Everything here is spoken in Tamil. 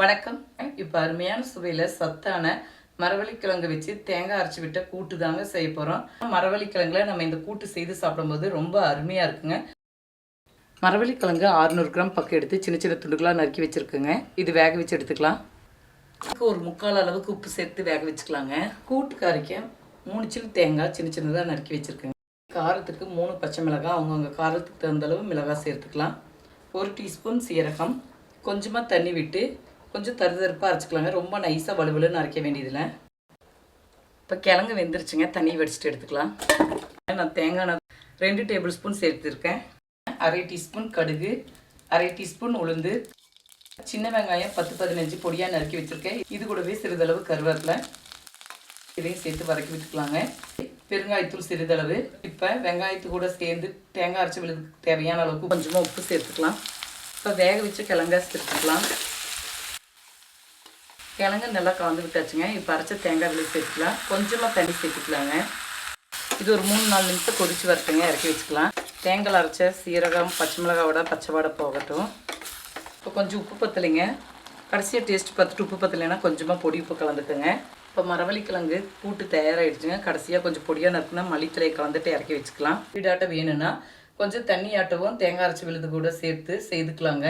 வணக்கம். இப்போ அருமையான சுவையில் சத்தான மரவள்ளிக்கிழங்கு வச்சு தேங்காய் அரைச்சி விட்ட கூட்டு தாங்க செய்ய போகிறோம் மரவள்ளிக்கிழங்குல நம்ம இந்த கூட்டு செய்து சாப்பிடும்போது ரொம்ப அருமையாக இருக்குங்க. மரவள்ளிக்கிழங்கு 600 கிராம் பக்கம் எடுத்து சின்ன சின்ன துண்டுகளாக நறுக்கி வச்சுருக்குங்க. இது வேக வச்சு எடுத்துக்கலாம். இதுக்கு ஒரு முக்கால் அளவுக்கு உப்பு சேர்த்து வேக வச்சுக்கலாங்க. கூட்டு கறிக்க மூணு சில்லு தேங்காய் சின்ன சின்னதாக நறுக்கி வச்சுருக்கேங்க. காரத்துக்கு மூணு பச்சை மிளகாய் அவங்கவுங்க காரத்துக்கு தகுந்த அளவு மிளகாய் சேர்த்துக்கலாம். ஒரு டீஸ்பூன் சீரகம். கொஞ்சமாக தண்ணி விட்டு கொஞ்சம் தருதருப்பாக அரைச்சிக்கலாங்க. ரொம்ப நைஸாக வலுவலுன்னு அரைக்க வேண்டியதில்லை. இப்போ கிழங்கு வெந்துருச்சுங்க. தண்ணி வடிச்சிட்டு எடுத்துக்கலாம். நான் தேங்காய் நான் ரெண்டு டேபிள் ஸ்பூன் சேர்த்துருக்கேன். அரை டீஸ்பூன் கடுகு அரை டீஸ்பூன் உளுந்து சின்ன வெங்காயம் பத்து பதினஞ்சு பொடியாக நறுக்கி வச்சுருக்கேன். இது கூடவே சிறிதளவு கருவேப்பிலை. இதையும் சேர்த்து வதக்கி விட்டுக்கலாங்க. பெருங்காயத்தூள் சிறிதளவு. இப்போ வெங்காயத்து கூட சேர்ந்து தேங்காய் அரைச்சி விழுதுக்கு தேவையான அளவுக்கு கொஞ்சமாக உப்பு சேர்த்துக்கலாம். இப்போ வேக வச்சு கிழங்கா சேர்த்துக்கலாம். கிழங்கு நல்லா கலந்து விட்டாச்சுங்க. இப்போ அரைச்ச தேங்காய் விலை சேர்த்துக்கலாம். கொஞ்சமாக தண்ணி சேர்த்துக்கலாங்க. இது ஒரு மூணு நாலு நிமிஷம் கொதிச்சு வரட்டுங்க. இறக்கி வச்சுக்கலாம். தேங்காய் அரைச்ச சீரகம் பச்சை மிளகாவோட பச்சை வாடை போகட்டும். இப்போ கொஞ்சம் உப்பு பத்தலைங்க. கடைசியாக டேஸ்ட் பார்த்துட்டு உப்பு பத்தலைன்னா கொஞ்சமாக பொடி உப்பு கலந்துக்குங்க. இப்போ மரவள்ளி கிழங்கு கூட்டு தயாராகிடுச்சுங்க கடைசியாக கொஞ்சம் பொடியாக நறுக்குனா மல்லித்தலையை கலந்துட்டு இறக்கி வச்சுக்கலாம். வீடாட்ட வேணும்னா கொஞ்சம் தண்ணி ஆட்டவும் தேங்காய் அரைச்சி விழுது கூட சேர்த்து செய்துக்கலாங்க.